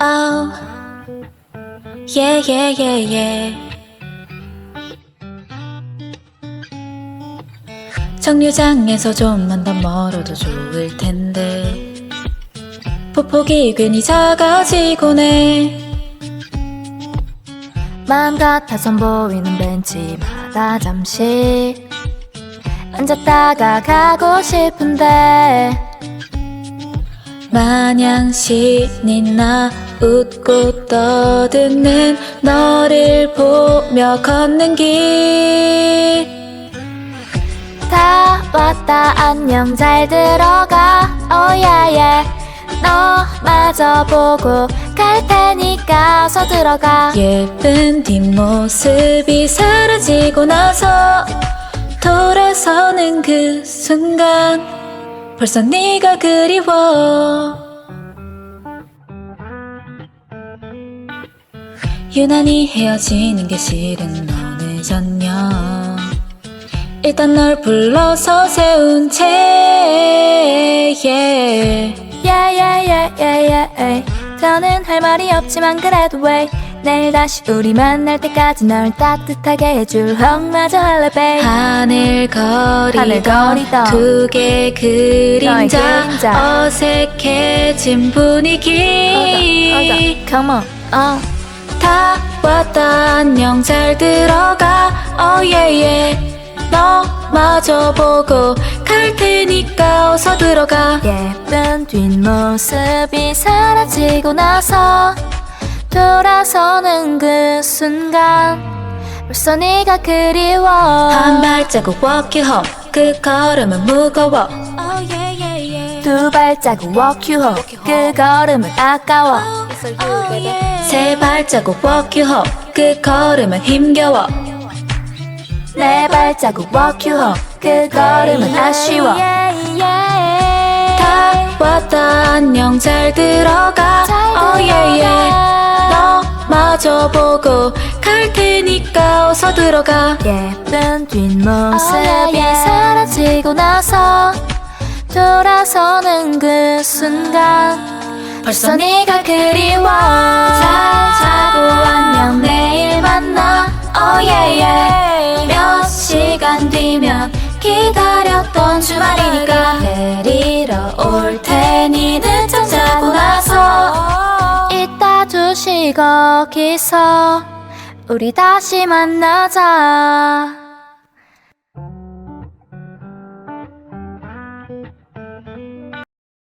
Oh, yeah, yeah, yeah, yeah. 정류장에서 좀만 더 멀어도 좋을 텐데. 폭폭이 괜히 작아지곤 해. 마음 같아선 보이는 벤치마다 잠시 앉았다가 가고 싶은데 마냥 신이 나 웃고 떠드는 너를 보며 걷는 길. 다 왔다 안녕 잘 들어가. Oh, 오야예. 너 마저 보고 갈 테니까 어서 들어가. 예쁜 뒷모습이 사라지고 나서 돌아서는 그 순간 벌써 네가 그리워. 유난히 헤어지는 게 싫은 어느 저녁 일단 널 불러서 세운 채 yeah. 예예예예예 저는 할 말이 없지만 그래도 왜 내일 다시 우리 만날 때까지 널 따뜻하게 해줄 헝마저 할래 베이 하늘 거리던, 거리던 두개 그림자, 그림자. 어색해진 분위기. Come on. 어 다 왔다 안녕 잘 들어가. Oh yeah yeah. 너 마저 보고 갈 테니까 어서 들어가. 예쁜 뒷모습이 사라지고 나서 돌아서는 그 순간 벌써 네가 그리워 한 발자국 walk you home 그 걸음은 무거워 oh yeah yeah yeah 두 발자국 walk you home 그 걸음은 아까워 Oh, 세 발자국 walk you home 그 걸음은 힘겨워 네 발자국 walk you home 그 걸음은 아쉬워 다 왔다. 안녕 잘 들어가. 잘 oh yeah 들어가. 너 마저 보고 갈 테니까 어서 들어가. 예쁜 뒷모습이 Oh, yeah, yeah. 사라지고 나서 돌아서는 그 순간 벌써 네가 그리워. 잘 자고 안녕 내일 만나. oh yeah yeah 몇 시간 뒤면 기다렸던 주말이니까. 데리러 올 거기서 우리 다시 만나자